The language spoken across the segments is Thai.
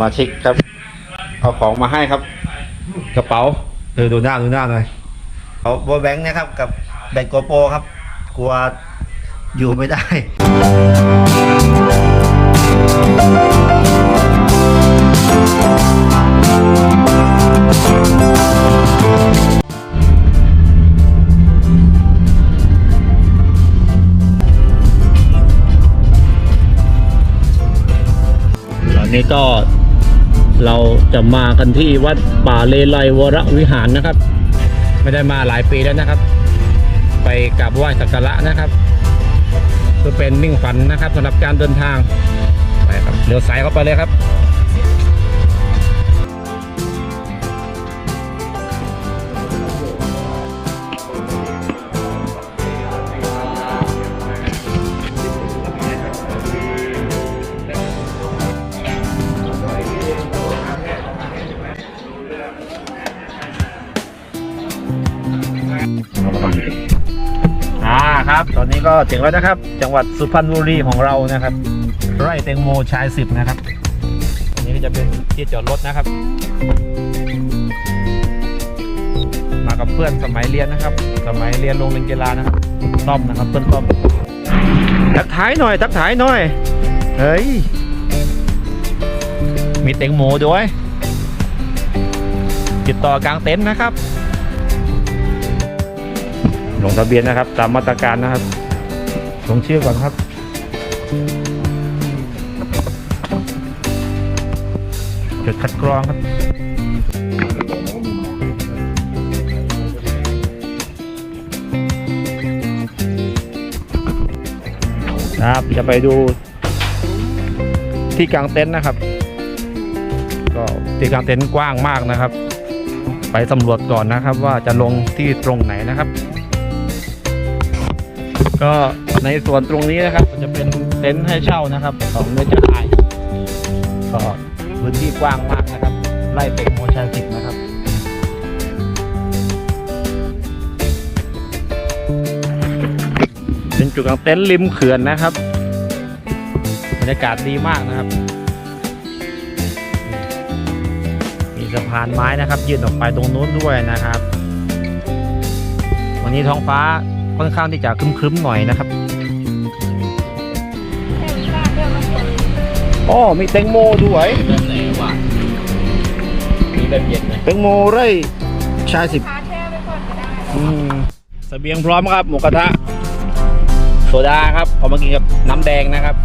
มาชิกครับ เอาของมาให้ครับ กระเป๋าเออดูหน้าดูหน้าหน่อยเอาบัวแบงค์นะครับ กับแบตโกโปรครับ กลัวอยู่ไม่ได้ตอนนี้ก็ เราจะมากันที่วัดป่าเลไลวรวิหารนะครับ ไม่ได้มาหลายปีแล้วนะครับ ไปกราบไหว้สักการะนะครับเพื่อเป็นมิ่งฝันนะครับสำหรับการเดินทางไปครับเดี๋ยวสายเข้าไปเลยครับ ถึงแล้วนะครับ จังหวัดสุพรรณบุรีของเรานะครับ ไร่แตงโมชายสิบนะครับอันนี้ก็จะเป็นที่จอดรถนะครับ มากับเพื่อนสมัยเรียนนะครับ สมัยเรียนโรงเรียนกีฬานะครับต้อมนะครับเพื่อนต้อมทักทายหน่อยทักทายหน่อยเฮ้ยมีแตงโมด้วยติดต่อกลางเต็นท์นะครับลงทะเบียนนะครับ ตามมาตรการนะครับ ลงเชื่อก่อนครับ จุดคัดกรองครับครับจะไปดูที่กลางเต็นท์นะครับ ก็ที่กลางเต็นท์กว้างมากนะครับ ไปสำรวจก่อนนะครับว่าจะลงที่ตรงไหนนะครับ ก็ ในส่วนตรงนี้นะครับจะเป็นเต็นท์ให้เช่านะครับของเนเจอร์ไอก็พื้นที่กว้างมากนะครับ ไล่เป็นโมชันสิบนะครับเป็นจุดกางเต็นท์ริมเขื่อนนะครับบรรยากาศดีมากนะครับ มีสะพานไม้นะครับยื่นออกไปตรงนู้นด้วยนะครับ วันนี้ท้องฟ้าค่อนข้างที่จะครึ้มๆหน่อยนะครับ อ๋อมีแตงโมด้วยมีแบบเย็นไหมแตงโมไร่ชายสิบพาแช่ไปก่อนก็ได้อืมเสบียงพร้อมครับ หมูกระทะ โซดาครับเอามากินกับน้ำแดงนะครับ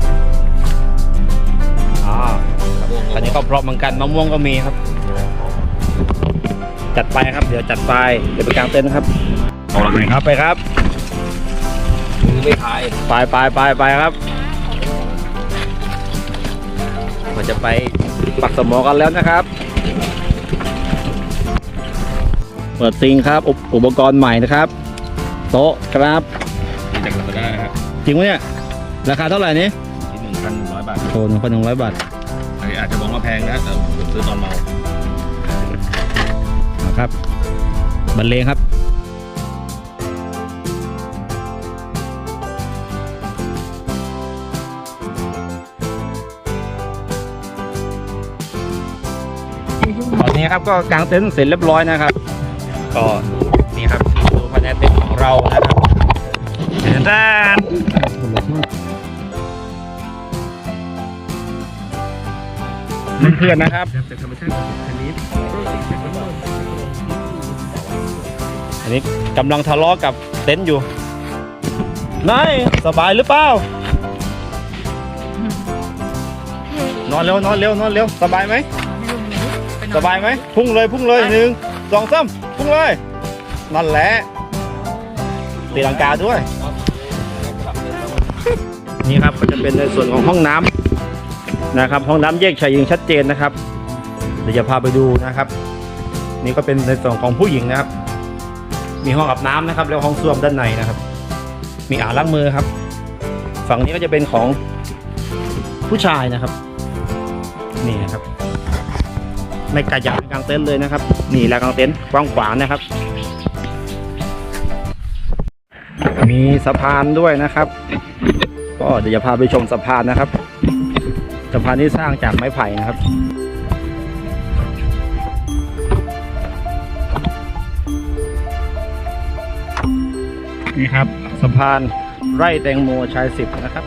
อ๋ออันนี้ก็พร้อมเหมือนกันมะม่วงก็มีครับ จัดไปครับ เดี๋ยวจัดไปเดี๋ยวไปกางเต็นท์ครับเอาละไงครับไปครับมือไม่พายไปไปไปไปครับ เราจะไปปักสมอกันแล้วนะครับ เปิดซิงครับอุปอุปกรณ์ใหม่นะครับ โต๊ะครับมีจากลาซาด้านะครับจริงไหมเนี่ยราคาเท่าไหร่นี่ที่หนึ่งพันหนึ่งร้อยบาทโอ้หนึ่งพันหนึ่งร้อยบาทอาจจะบอกว่าแพงนะแต่ผมซื้อตอนเมานะครับบรรเลงครับ นนี้ครับ ก็กางเต็นท์เสร็จเรียบร้อยนะครับ ก็นี่ครับดูภายในเต็นท์ของเรานะครับด้านเพื่อนๆนะครับจากธรรมชาติชนิดอันนี้กำลังทะเลาะกับเต็นท์อยู่นายสบายหรือเปล่านอนเร็วนอนเร็วนอนเร็วสบายไหม สบายไหมพุ่งเลยพุ่งเลยหนึ่งสองสามพุ่งเลยนั่นแหละตีลังกาด้วย นี่ครับก็จะเป็นในส่วนของห้องน้ำนะครับ ห้องน้ำแยกชายหญิงชัดเจนนะครับ เดี๋ยวจะพาไปดูนะครับ นี่ก็เป็นในส่วนของผู้หญิงนะครับ มีห้องอาบน้ำนะครับ แล้วห้องส้วมด้านในนะครับ มีอ่างล้างมือครับ ฝั่งนี้ก็จะเป็นของผู้ชายนะครับ นี่นะครับ ไม่กระยังกลางเต็นท์เลยนะครับ นี่แหละกลางเต็นท์กว้างขวางนะครับ มีสะพานด้วยนะครับ ก็เดี๋ยวจะพาไปชมสะพานนะครับสะพานที่สร้างจากไม้ไผ่นะครับนี่ครับสะพานไร่แตงโมชายสิบนะครับ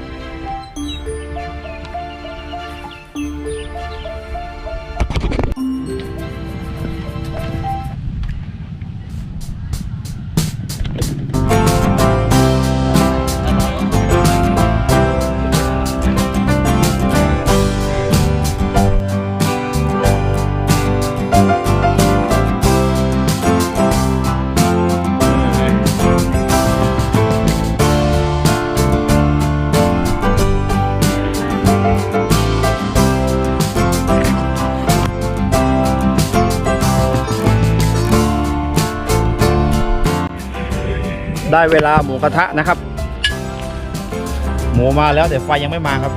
ได้เวลาหมูกระทะนะครับ หมูมาแล้วแต่ไฟยังไม่มาครับ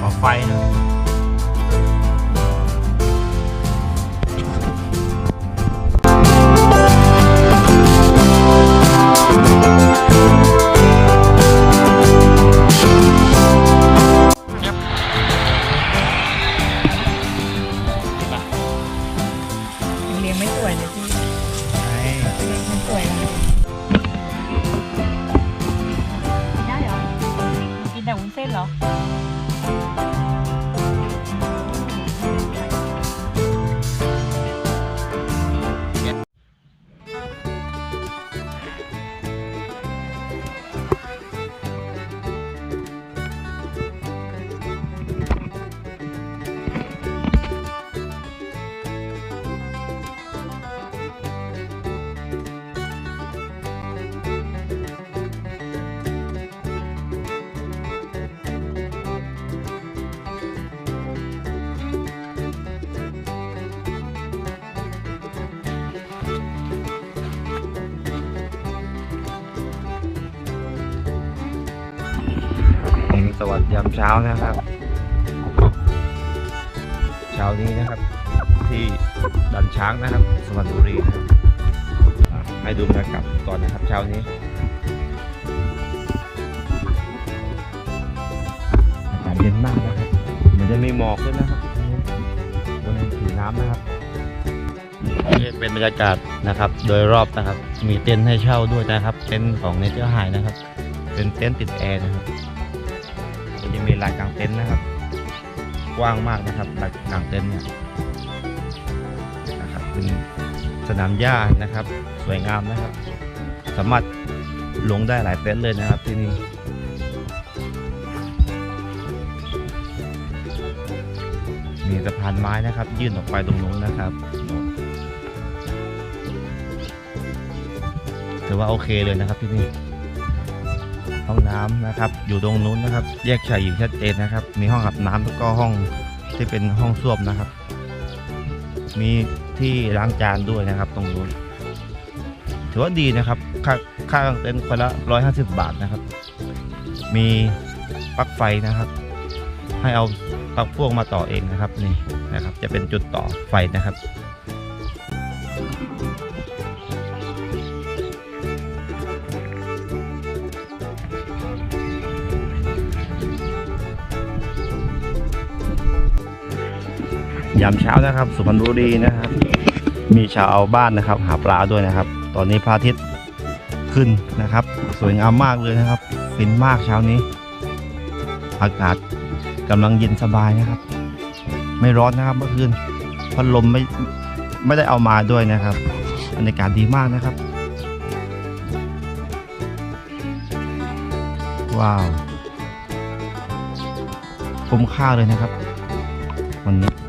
ขอไฟหนะ กิ ยามเช้านะครับ เช้านี้นะครับ ที่ดันช้างนะครับ สวรรณบุรีนะครับให้ดูบรรยากาศก่อนนะครับ เช้านี้อากาศเย็นมากนะครับเดี๋ยวจะมีหมอกด้วยนะครับบนผิวน้ำนะครับนี่เป็นบรรยากาศนะครับ โดยรอบนะครับ มีเต็นท์ให้เช่าด้วยนะครับ เต็นท์ของเนเจอร์ไฮนะครับ เป็นเต็นท์ติดแอร์นะครับ ก็จะมีลานกลางเต็นท์นะครับ กว้างมากนะครับลานกลางเต็นท์เนี่ยนะครับเป็นสนามหญ้านะครับ สวยงามนะครับ สามารถลงได้หลายเต็นท์เลยนะครับที่นี่มีสะพานไม้นะครับ ยื่นออกไปตรงนู้นนะครับถือว่าโอเคเลยนะครับที่นี่ ห้องน้ำนะครับ อยู่ตรงนู้นนะครับ แยกชายหญิงชัดเจนนะครับ มีห้องอาบน้ำแล้วก็ห้องที่เป็นห้องส้วมนะครับ มีที่ล้างจานด้วยนะครับ ตรงนู้นถือว่าดีนะครับ ค่าค่ากางเต็นท์คนละร้อยห้าสิบบาทนะครับ มีปลั๊กไฟนะครับ ให้เอาปลั๊กพ่วงมาต่อเองนะครับนี่นะครับ จะเป็นจุดต่อไฟนะครับ ยามเช้านะครับ สุพรรณบุรีนะครับ มีชาวบ้านนะครับ หาปลาด้วยนะครับ ตอนนี้พระอาทิตย์ขึ้นนะครับ สวยงามมากเลยนะครับฟินมากเช้านี้ อากาศกำลังเย็นสบายนะครับ ไม่ร้อนนะครับเมื่อคืนพัดลมไม่ไม่ได้เอามาด้วยนะครับบรรยากาศดีมากนะครับ ว้าวคุ้มค่าเลยนะครับ วันนี้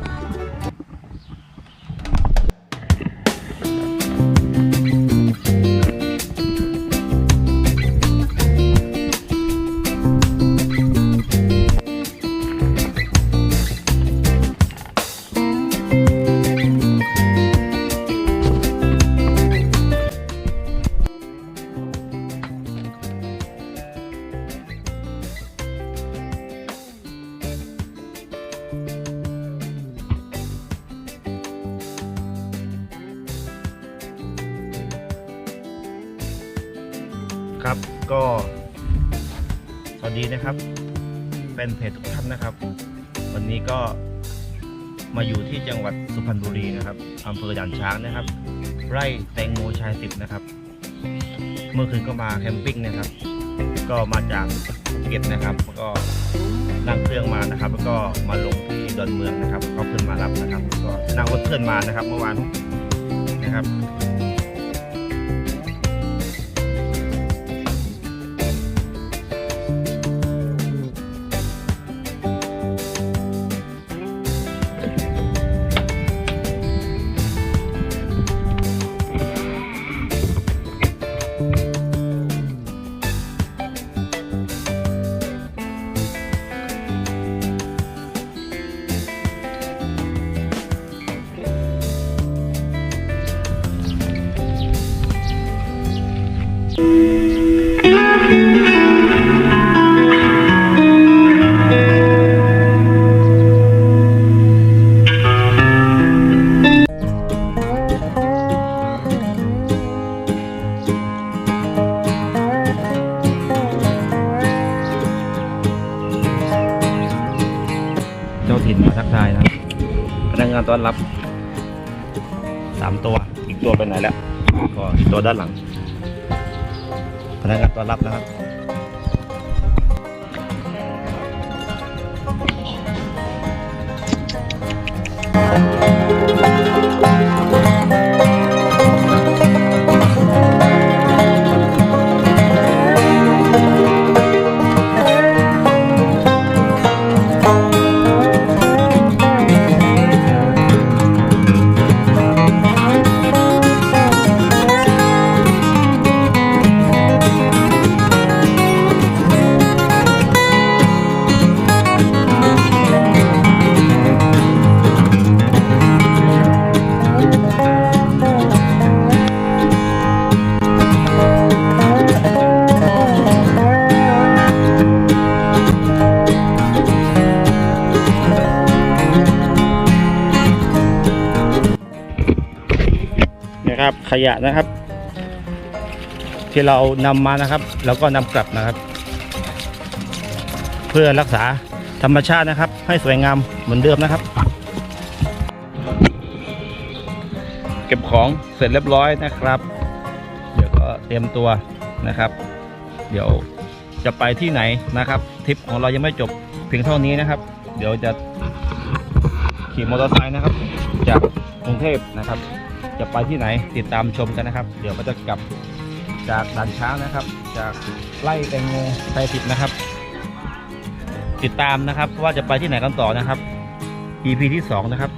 ก็สวัสดีนะครับเป็นเพจทุกท่านนะครับ วันนี้ก็มาอยู่ที่จังหวัดสุพรรณบุรีนะครับอำเภอด่านช้างนะครับ ไร่แตงโมชายสิบนะครับ เมื่อคืนก็มาแคมปิ้งนะครับ ก็มาจากภูเก็ตนะครับแล้วก็นั่งเครื่องมานะครับ แล้วก็มาลงที่ดอนเมืองนะครับเขาเพื่อนมารับนะครับแล้วก็นั่งรถเพื่อนมานะครับ เมื่อวานนะครับ เจ้าถิ่นมาทักทายนะครับพนักงานต้อนรับสามตัว อีกตัวไปไหนแล้วก็อีกตัวด้านหลัง พนักงานต้อนรับนะครับ ขยะนะครับ ที่เรานำมานะครับ แล้วก็นำกลับนะครับ เพื่อรักษาธรรมชาตินะครับ ให้สวยงามเหมือนเดิมนะครับ เก็บของเสร็จเรียบร้อยนะครับ เดี๋ยวก็เตรียมตัวนะครับ เดี๋ยวจะไปที่ไหนนะครับทริปของเรายังไม่จบเพียงเท่านี้นะครับ เดี๋ยวจะขี่มอเตอร์ไซค์นะครับ จากกรุงเทพนะครับ จะไปที่ไหนติดตามชมกันนะครับ เดี๋ยวก็จะกลับจากด่านช้างนะครับ จากไล่แตงโมไทยทิดนะครับ ติดตามนะครับว่าจะไปที่ไหนกันต่อนะครับ EP ที่ 2 นะครับ